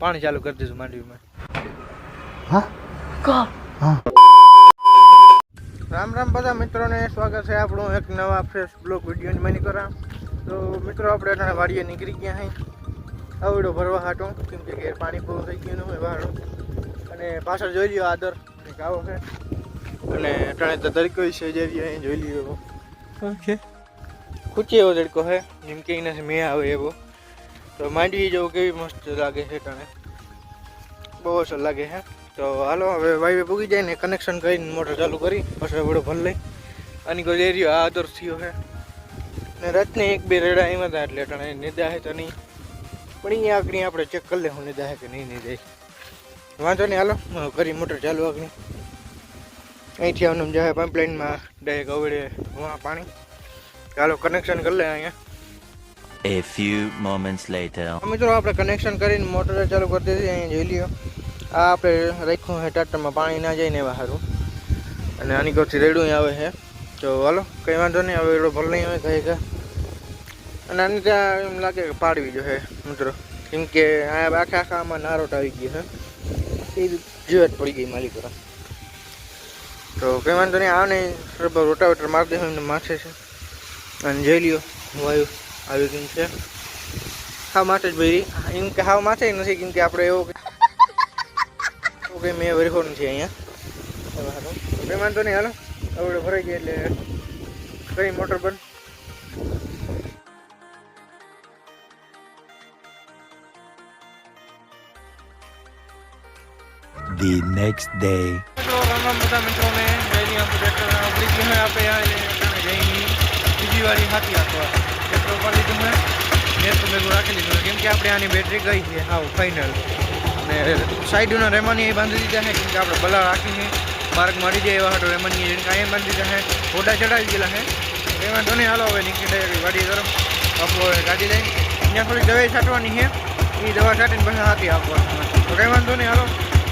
પાણી ચાલુ કરી દીધું માંડવીમાં. હા? હા. રામ રામ બધા મિત્રોને સ્વાગત છે આપણું એક નવા ફ્રેશ બ્લોક વિડીયોની મની કરા તો મિત્રો આપણે અટાણે વાડીએ નીકળી ગયા અહીં આવડો ભરવા હાટો કેમ કે ઘેર પાણી પૂરું થઈ ગયું હોય વાળું. અને પાછળ જોઈ લ્યો આદર એક આવો છે. અને અટાણે તો તરીકો છે જે અહીં જોઈ લીધો ઓકે. ખૂચી એવો તડકો છે જેમ કે એનાથી મેં આવે એવો. તો માંડવી જેવું કેવી મસ્ત લાગે છે તને? બહુ અસર લાગે છે તો હાલો, હવે વાઈવે પૂગી જાય ને કનેક્શન કરીને મોટર ચાલુ કરી, પછી વડો ભલ લઈ. અને કોઈ એરિયો આ આદર થયો છે ને રાતને એક બે રેડા એમાં હતા એટલે તને નિદા છે તો નહીં. પણ અહીંયા આગળ આપણે ચેક કરી લેવું નિદા છે કે નહીં નહીં જાય વાંધો નહીં, હાલો કરી મોટર ચાલુ આગળ. અહીંથી આવવાનું જાય પાઇપલાઇનમાં ડાયરેક્ટ અવડે પાણી. ચાલો કનેક્શન કરી લે અહીંયા. A few moments later. મિત્રો, આપણે કનેક્શન કરીને મોટર ચાલુ કરી દીધી અહીંયા જોઈ લ્યો. આ આપણે રાખ્યું છે ટાટરમાં પાણી ના જાય ને એવા અને આની કોરથી રેડું આવે છે. તો હાલો, કંઈ વાંધો નહીં, હવે એડો ભલ નહીં આવે કહે કે. અને આની ત્યાં એમ લાગે કે પાડવી જોઈએ, મિત્રો. કેમ કે આ આખા આખા આમાં નારોટ આવી ગયો છે. એ જીવત પડી ગઈ માલિકો તો કંઈ વાંધો નહીં આ નહીં રોટાવેટર મારી દેવું એમને માથે છે. અને જોઈ લ્યો વાયુ આવી ગઈ છે. હા માથે જ ભાઈ એમ કે હા માથે નથી કેમ કે આપણે એવો કંઈ મેં વરખો નથી અહીંયા. હાલો. બે વાંધો નહીં હાલો. આપણે ભરાઈ ગઈ એટલે કઈ મોટર બંધ. The next day. બીજી વાળી હાથી આપવા. ટ્રેક્ટર ઉપર લીધું મેં નેટ ભેગું રાખી લીધું કેમ કે આપણે આની બેટરી ગઈ છે. હા ફાઇનલ અને સાઈડના રેમાની એ બાંધી દીધા છે. કેમ કે આપણે ભલા રાખીને માર્ગ મારી જાય એવા હતો રેમાની જેને કાંઈ બાંધી દીધા છે. ફોટા ચડાવી ગયેલા છે. એમાં તો નહીં. હાલો હવે નીકળી ગાડી તરફ હવે ગાડી લઈ. ત્યાં થોડી દવાઈ છાંટવાની છે. એ દવા છાંટીને પછી હાથી આપવાની તો કંઈ વાંધો નહીં. હાલો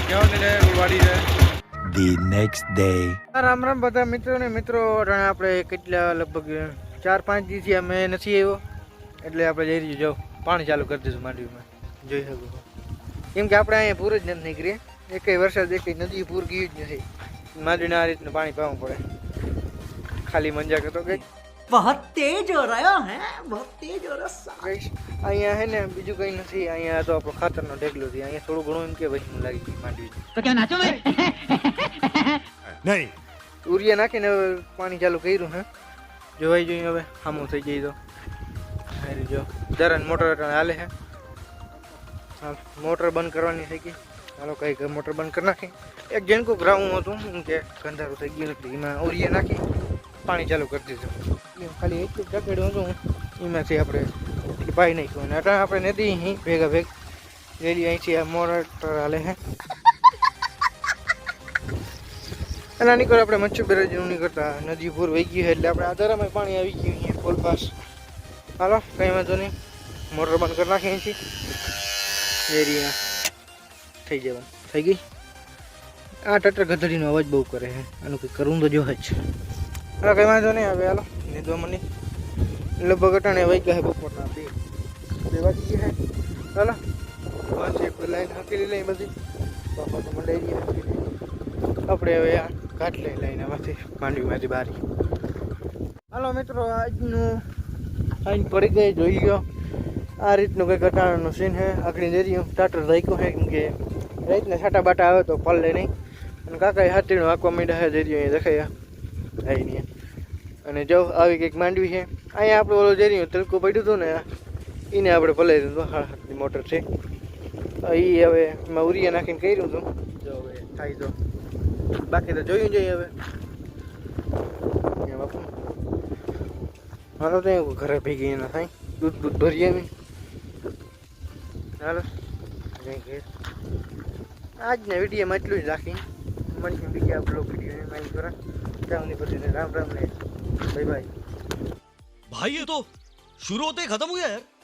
જવાની ડાયરેક્ટ વાડી જાય The next day. Ram Ram બધા મિત્રો ને મિત્રો આપણે કેટલા લગભગ ચાર પાંચ દિવસથી અમે નથી આવ્યો એટલે આપણે જઈ રહ્યું જાઓ પાણી ચાલુ કરી દીધું માંડવીમાં જોઈ શકો કેમ કે આપણે અહીંયા પૂર જ નથી નીકળી એકઈ વરસાદ એકઈ નદી પૂર ગયું જ નથી માંડવીને આ રીતનું પાણી પાવું પડે ખાલી મંજા કરતો ગઈ बहुत तेज हो रहा है बहुत तेज हो रहा ગઈશ અહીંયા હે ને બીજું કંઈ નથી અહીંયા તો આપણો ખાતરનો ઢેગલો છે અહીંયા થોડું ઘણું એમ કે ભાઈ લાગી ગઈ માંડવી तो क्या नाचो मैं નહીં ઉરિયા નાખીને હવે પાણી ચાલુ કર્યું હે જોવાઈ જોઈએ હવે સામું થઈ જઈ તો. જો. જરા મોટર હાલે છે મોટર બંધ કરવાની થઈ ગઈ. ચાલો કઈ મોટર બંધ કરી નાખી. એક જેનકું ગ્રાઉન્ડ હતું એમ કે ગંધારું થઈ ગયું એટલે એમાં ઓરીએ નાખી. પાણી ચાલુ કરી દીધું. ખાલી એક જકેડું હતું એમાંથી આપણે પાઈ નાખ્યું. અને આપણે નથી ભેગા ભેગ. રેડી અહીંથી આ મોટર હાલે છે આની પર આપણે મચ્છર બેરાજનું નહીં કરતા નદી પૂર વહી ગયું એટલે આપણે આધારામાં પાણી આવી ગયું અહીંયા પોલ પાસ હાલો, કંઈ વાંધો નહીં. મોટર બંધ કરી નાખીએ અહીંથી એરિયા થઈ જવાનું. થઈ ગઈ? આ ટટર ગધડીનો અવાજ બહુ કરે છે. આનું કંઈ કરવું તો જો જ. હાલો, કંઈ વાંધો નહીં, હવે હાલો. નીધો મને. લગભગ અટાણે વહી ગયા બપોરના બે. બે વાગી ગયા હાલો. લાઈન હાંકી લઈ બધી. બાપા તો મંડાઈ ગયા આપણે હવે આ કાટ લઈ લઈને આમાંથી માંડવીમાંથી બારી. હાલો મિત્રો, આજનું આઈન પડી ગઈ, જોઈ ગયો આ રીતનું કંઈક ઘટાડાનું સીન છે. આગળ જઈ ટાટર રાખ્યું છે, કેમ કે રાતના છાટા બાટા આવે તો પલ્લે નહીં. અને કાકા હાથીનું આંકવા માંડ્યા છે જઈ દેખાયા આવીને અને જો આવી કંઈક માંડવી છે. અહીંયા આપણે ઓલો જઈ તલકો પડ્યું હતું ને એને આપણે પલાવી દીધું હાડ હાથની મોટર છે. એ હવે એમાં ઉરિયા નાખીને કર્યું હતું. જો હવે થાય તો. બાકી તો જોયું જોઈએ હવે. હાલો, તો એવું ઘરે ભેગી ના થાય. દૂધ દૂધ ભરી આવી હાલો. ઘેર. આજના વિડીયોમાં એટલું જ રાખી મળીશું બીજા બ્લોગ વીડિયો મારી દ્વારા ત્યાં બધીને રામ રામ ને. બાય બાય ભાઈ તો શુરુ હોતે ખતમ હુએ